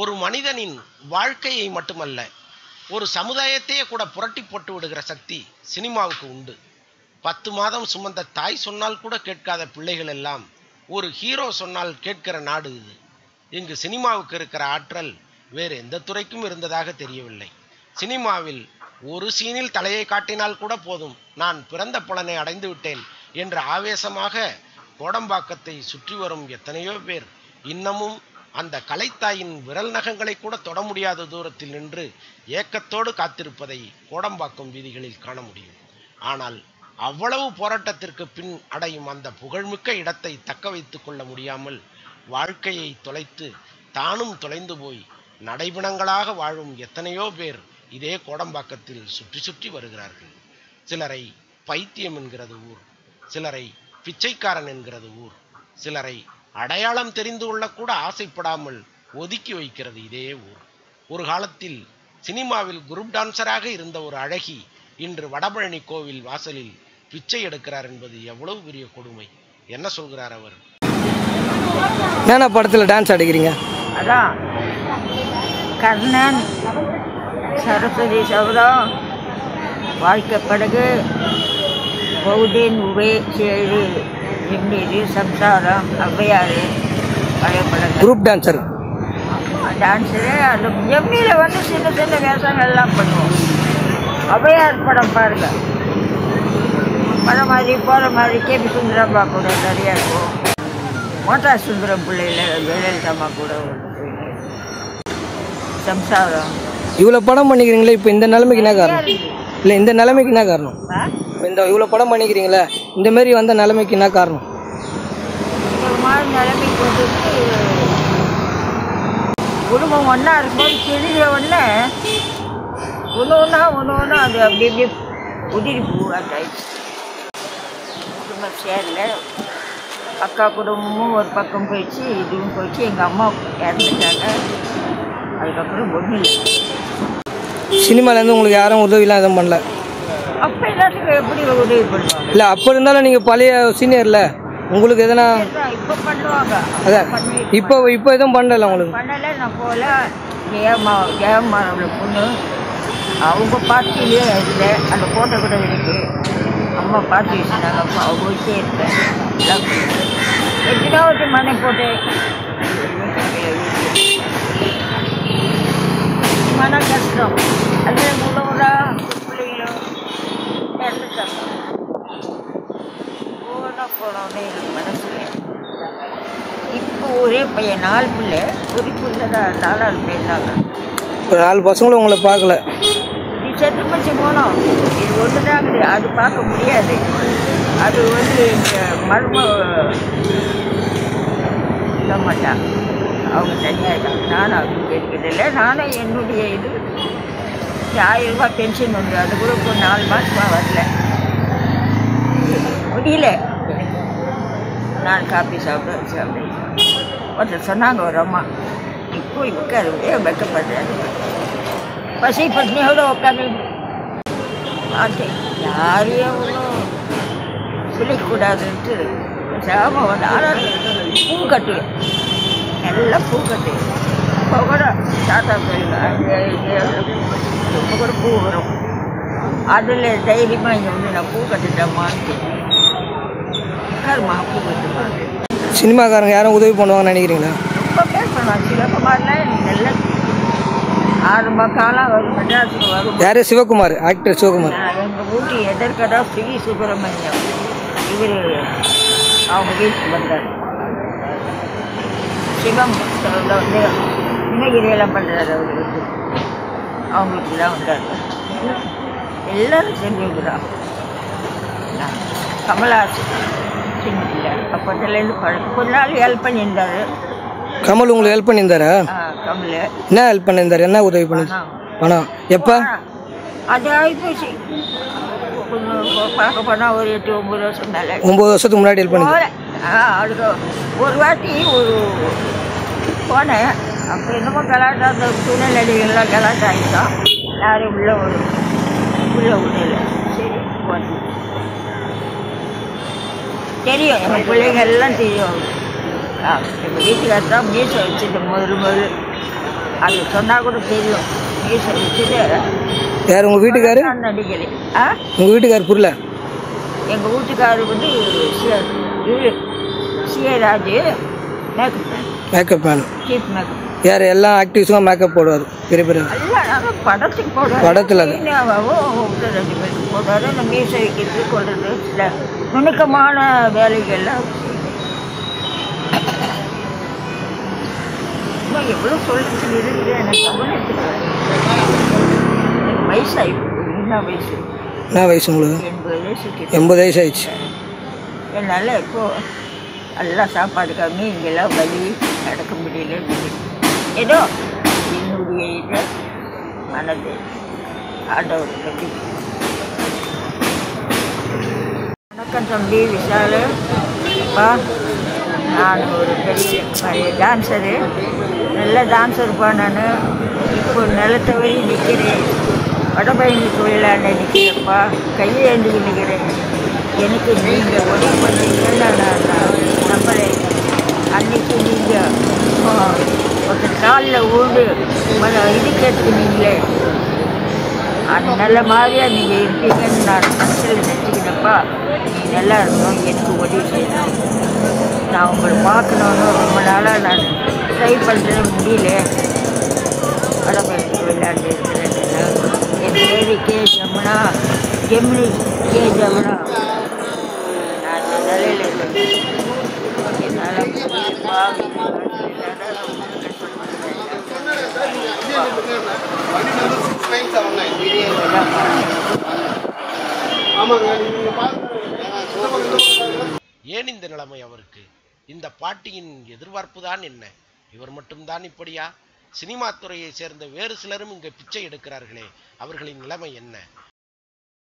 ஒரு மனிதனின் வாழ்க்கையை மட்டுமல்ல ஒரு சமுதாயத்தையே கூட புரட்டி போட்டு விடுகிற சக்தி சினிமாவுக்கு உண்டு. பத்து மாதம் சுமந்த தாய் சொன்னால் கூட கேட்காத பிள்ளைகள் எல்லாம் ஒரு ஹீரோ சொன்னால் கேட்கிற நாடு இது. இங்கு சினிமாவுக்கு இருக்கிற ஆற்றல் வேறு எந்த துறைக்கும் இருந்ததாக தெரியவில்லை. சினிமாவில் ஒரு சீனில் தலையை காட்டினால் கூட போதும். நான் பிறந்த புலனை அடைந்து விட்டேன் என்ற ஆவேசமாக கோடம்பாக்கத்தை சுற்றி வரும் எத்தனையோ பேர் இன்னமும் அந்த கலைத்தாயின் விரல் நகங்களை கூட தொட முடியாத தூரத்தில் நின்று ஏக்கத்தோடு காத்திருப்பதை கோடம்பாக்கம் வீதிகளில் காண முடியும். ஆனால் அவ்வளவு போராட்டத்திற்கு பின் அடையும் அந்த புகழ்மிக்க இடத்தை தக்க வைத்து கொள்ள முடியாமல் வாழ்க்கையை தொலைத்து தானும் தொலைந்து போய் நடைபிணங்களாக வாழும் எத்தனையோ பேர் இதே கோடம்பாக்கத்தில் சுற்றி சுற்றி வருகிறார்கள். சிலரை பைத்தியம் என்கிறது ஊர் சிலரை பிச்சைக்காரன் என்கிறது ஊர் சிலரை அடையாளம் தெரிந்து கொள்ளக்கூட ஆசைப்படாமல் ஒதுக்கி வைக்கிறது இதே ஊர். ஒரு காலத்தில் சினிமாவில் குரூப் டான்சராக இருந்த ஒரு அழகி இன்று வடபழனி கோவில் வாசலில் பிச்சை எடுக்கிறார் என்பது எவ்வளவு பெரிய கொடுமை. என்ன சொல்கிறார் அவர்? என்னென்ன படத்தில் டான்ஸ் ஆடிக்கிறீங்க? அதான் கர்ணன் சரஸ்வதி சபதம் வாழ்க்கை படகு பௌதேன் உபே எண்ணீர் சம்சாரம் ஔவையாறு பழைய படகு குரூப் டான்சர் டான்ஸு அந்த எம்மியில் வந்து சின்ன சின்ன வேஷங்கள் எல்லாம் பண்ணுவோம். ஔவையார் படம் பாருங்க. படம் மாதிரி போகிற மாதிரி கேபி சுந்தரம்மா கூட நிறையா இருக்கும். மோட்டா சுந்தரம் பிள்ளையில ஜெயலலிதாம்மா கூட சம்சாரம். இவ்வளோ படம் பண்ணிக்கிறீங்களே இப்போ இந்த நிலைமைக்கு என்ன காரணம்? இல்லை இந்த நிலைமைக்கு என்ன காரணம்? இந்த இவ்வளோ படம் பண்ணிக்கிறீங்களே இந்த மாரி வந்த நிலைமைக்கு என்ன காரணம்? குடும்பம் ஒன்றா இருக்கும்போது கிழிஞ்ச உடனே ஒன்று ஒன்றா ஒன்று ஒன்றா அது அப்படி அப்படி உதிரி பூவாட்டாயிடுச்சு குடும்பம் சேரல. அக்கா குடும்பமும் ஒரு பக்கம் போயிடுச்சு இதுவும் போயிடுச்சு. எங்கள் அம்மா இறந்துட்டாங்க. அதுக்கப்புறம் ஒன்றும் இல்லை. சினிமாலேருந்து உங்களுக்கு யாரும் உதவிலாம் எதுவும் பண்ணல? அப்போ எல்லாத்துக்கும் எப்படி உதவி பண்ணுவாங்க? இல்லை அப்போ இருந்தாலும் நீங்கள் பழைய சீனியரில் உங்களுக்கு எதனா இப்போ பண்ணுவாங்க. அதான். இப்போ இப்போ எதுவும் பண்ணல உங்களுக்கு? பண்ணலை நான் போகல. ஜெயம்மா ஜெயம்மா அவளை பொண்ணு. அவங்க பார்ட்டிலேயே இல்லை. அந்த ஃபோட்டோ கூட இருக்கு. அம்மா பார்த்து வச்சுருந்தாங்க அப்போ அவங்க வச்சே இருக்கேன். எல்லாம் எத்தனையோ ஒரு மனை போட்டு. மன கஷ்டம். அது உள்ளவரா போனா போனோடனே எனக்கு மனசில் இப்போ ஒரே பையன் நாலு பிள்ளை ஒரு பிள்ளை தான் நாலாவது ஒரு நாலு பசங்களும் உங்களை பார்க்கல. நீ செத்து பச்சு போனோம் இது ஒன்று தான் அது பார்க்க முடியாது. அது வந்து எங்கள் மர்ம சொல்ல மாட்டான் அவங்க தனியாக இருக்காங்க நானும் அவங்க கேட்கறதில்ல. நானும் என்னுடைய இது ஆயிரம் ரூபாய் பென்ஷன் உண்டு? அது கூட இப்போ நாலு மாதமாக வரல. முடியல. நான் காப்பி சாப்பிட சாப்பிடுவேன் ஒருத்தர் சொன்னாங்க ஒரு அம்மா நீ போய் உட்காரு வெக்கப்படுறாரு பசி பட்னியோட உட்காந்து பார்த்தேன் யாரையும் ஒன்றும் சொல்லிக்கூடாதுன்ட்டு சாம வந்து ஆனால் பூ கட்டுவேன் எல்லாம் பூ கட்டுவேன் இப்போ கூட தாத்தா கோயில் அங்கே கூட பூ வரும் அதில் தைரியமாக இங்கே வந்து நான் பூ கட்டுட்டேம்மான்னு உட்காருமா பூ கட்டுவாங்க சினிமாக்காரங்க யாரும் உதவி பண்ணுவாங்கன்னு நினைக்கிறீங்களா? ரொம்ப பேர் பண்ணுவாங்க சிவகுமார்லாம் எனக்கு நல்ல ஆரம்ப காலம் வரும் மெட்ராஸுக்கு வரும் யாரு? சிவகுமார் ஆக்டர் சிவகுமார். எங்கள் வீட்டு எதற்கடா ஸ்ரீ சுப்பிரமணியம் இவர் அவங்க வீட்டுக்கு வந்தார் சிவம் அவர்ல வந்து இமகிரியெல்லாம் பண்ணுறாரு அவர் வந்து அவங்களுக்கு தான் வந்தார் எல்லாரும் கமலாசன் சின்ன பிள்ளை. அப்போதுலேருந்து பழக்கம் கொஞ்ச நாள் ஹெல்ப் பண்ணியிருந்தாரு. கமல் உங்களுக்கு ஹெல்ப் பண்ணியிருந்தாரா? கமல். என்ன ஹெல்ப் பண்ணியிருந்தாரு? என்ன உதவி பண்ணி பணம். எப்போ? அது ஆகிப்போச்சு பார்க்க போனால் ஒரு எட்டு ஒம்பது வருஷம் மேலே. ஒம்பது வருஷத்துக்கு முன்னாடி ஹெல்ப் பண்ணி அதுக்கு ஒரு வாட்டி ஒரு போனேன். அப்போ என்னமோ கலாட்டா அந்த துணை நடிகர்கள்லாம் கலாட்டா ஆகிட்டோம் யாரும் உள்ள ஒரு உள்ள ஒன்றும் சரி தெரியும் எங்கள் பிள்ளைங்க எல்லாம் தெரியும். எங்கள் வீட்டுக்காரர் தான் மீசை வச்சுட்டு முதல் முதல் அது சொன்னால் கூட தெரியும். மீசை வச்சுட்டு யார் உங்கள் வீட்டுக்காரு? நான் நடிகலை ஆ? உங்கள் வீட்டுக்கார் புரியல. எங்கள் வீட்டுக்காரர் வந்து சி- இது சிஏராஜ் மேக்கப் மேன் யார் எல்லா ஆக்டிவ்ஸும் மேக்கப் போடுவார் பெரிய பெரிய. படத்துல நுணுக்கமான வேலைகள்லாம் எவ்வளோ சொல்லிட்டு இருக்குது எனக்கு எனக்கு வயசாகி என்ன வயசு? என்ன வயசு உங்களுக்கு? எண்பது வயசு எண்பது வயசு ஆயிடுச்சு. என்னால் இப்போ எல்லாம் சாப்பாடு கம்மி இங்கெல்லாம் வலி நடக்க முடியல ஏதோ என்னுடைய இது மனது ஆண்டவர்களுக்கு வணக்கம் தம்பி விஷால். அப்பா நான் ஒரு பெரிய பழைய டான்ஸரு நல்ல டான்ஸருப்பா நான். இப்போ நிலத்தை வழி நிற்கிறேன் வடபயணி தொழிலாண்ட நிற்கிறேன்ப்பா கையை ஏந்தி நிற்கிறேன் எனக்கு நீங்கள் உதவி பண்ணீங்கன்னு நான் நான் அன்னைக்கு நீங்கள் ஒரு காலில் ஊடு ம- இது கேட்டுக்கினீங்களே அது நல்ல மாதிரியாக நீங்கள் இருப்பீங்கன்னு நான் மனசில் நினச்சிக்கிட்டப்பா நீ நல்லா இருக்கணும் எனக்கு உதவி செய்யணும். நான் உங்களை பார்க்கணுன்னு ரொம்ப நாளாக நான் ட்ரை பண்ணுறது முடியல. வடபழனி விளையாண்டு இருக்கிறேன். என் பேரு கே ஜமுனா ஜெமினி கே ஜமுனா நான் நிலையில் இருக்கேன். ஏன் இந்த நிலைமை அவருக்கு? இந்த பாட்டியின் எதிர்பார்ப்பு தான் என்ன? இவர் மட்டும்தான் இப்படியா? சினிமா துறையை சேர்ந்த வேறு சிலரும் இங்கு பிச்சை எடுக்கிறார்களே அவர்களின் நிலைமை என்ன?